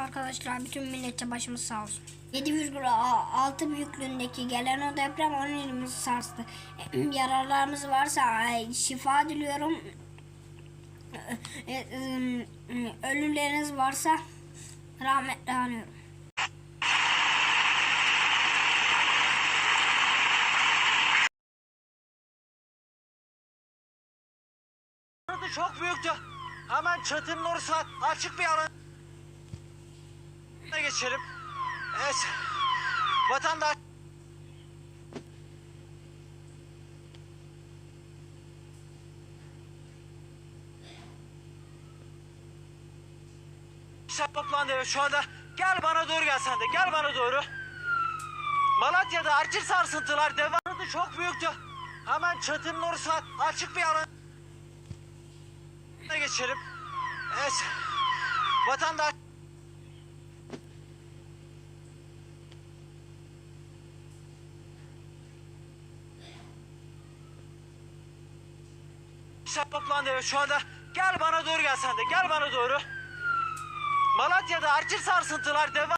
Arkadaşlar bütün milletçe başımız sağ olsun. 7,6 büyüklüğündeki gelen o deprem 10 ilimizi sarstı. Yararlarımız varsa şifa diliyorum. E, e, e, Ölüleriniz varsa rahmetle anıyorum. Çok büyüktü. Hemen çatının orası açık bir alan. Geçelim. Evet. Vatandaş toplandı evet şu anda. Gel bana doğru gel sen de. Gel bana doğru. Malatya'da artçı sarsıntılar devam. Burası çok büyüktü. Hemen çatının orası açık bir alan geçelim. Evet. Vatandaş Sen toplandı evet şu anda. Gel bana doğru gel sen de. Gel bana doğru. Malatya'da artçı sarsıntılar devam.